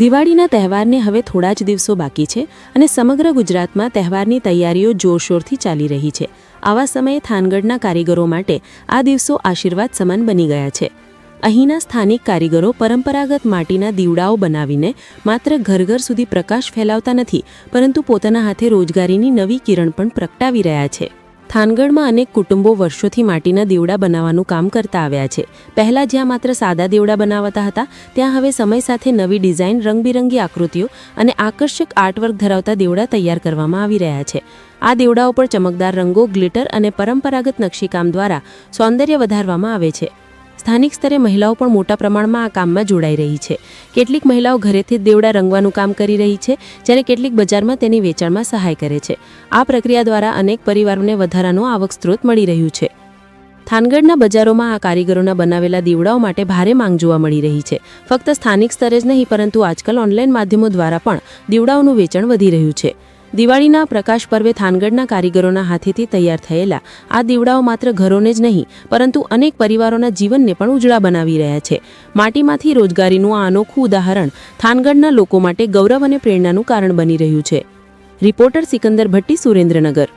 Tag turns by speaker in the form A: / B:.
A: દિવાળીના તહેવારને હવે થોડા જ દિવસો બાકી છે અને સમગ્ર ગુજરાતમાં તહેવારની તૈયારીઓ જોરશોરથી ચાલી રહી છે. આવા સમયે થાનગઢના કારીગરો માટે આ દિવસો આશીર્વાદ સમાન બની ગયા છે. અહીંના સ્થાનિક કારીગરો પરંપરાગત માટીના દીવડાઓ બનાવીને માત્ર ઘર ઘર સુધી પ્રકાશ ફેલાવતા નથી, પરંતુ પોતાના હાથે રોજગારીની નવી કિરણ પણ પ્રગટાવી રહ્યા છે. થાનગઢમાં અનેક કુટુંબો વર્ષોથી માટીના દીવડા બનાવવાનું કામ કરતા આવ્યા છે. પહેલાં જ્યાં માત્ર સાદા દીવડા બનાવતા હતા, ત્યાં હવે સમય સાથે નવી ડિઝાઇન, રંગબિરંગી આકૃતિઓ અને આકર્ષક આર્ટવર્ક ધરાવતા દીવડા તૈયાર કરવામાં આવી રહ્યા છે. આ દીવડાઓ પર ચમકદાર રંગો, ગ્લિટર અને પરંપરાગત નકશીકામ દ્વારા સૌંદર્ય વધારવામાં આવે છે. સ્થાનિક સ્તરે મહિલાઓ પણ મોટા પ્રમાણમાં આ કામમાં જોડાઈ રહી છે. કેટલીક મહિલાઓ ઘરેથી જ દેવડા રંગવાનું કામ કરી રહી છે, જ્યારે કેટલીક બજારમાં તેની વેચાણમાં સહાય કરે છે. આ પ્રક્રિયા દ્વારા અનેક પરિવારોને વધારાનો આવક સ્ત્રોત મળી રહ્યું છે. થાનગઢના બજારોમાં આ કારીગરોના બનાવેલા દીવડાઓ માટે ભારે માંગ જોવા મળી રહી છે. ફક્ત સ્થાનિક સ્તરે જ નહીં, પરંતુ આજકાલ ઓનલાઈન માધ્યમો દ્વારા પણ દીવડાઓનું વેચાણ વધી રહ્યું છે. દિવાળીના પ્રકાશ પર્વે થાનગઢના કારીગરોના હાથેથી તૈયાર થયેલા. આ દીવડાઓ માત્ર ઘરોને જ નહીં, પરંતુ અનેક પરિવારોના જીવનને પણ ઉજળા બનાવી રહ્યા છે. માટીમાંથી રોજગારીનું આ અનોખું ઉદાહરણ થાનગઢના લોકો માટે ગૌરવ અને પ્રેરણાનું કારણ બની રહ્યું છે. રિપોર્ટર સિકંદર ભટ્ટી, સુરેન્દ્રનગર.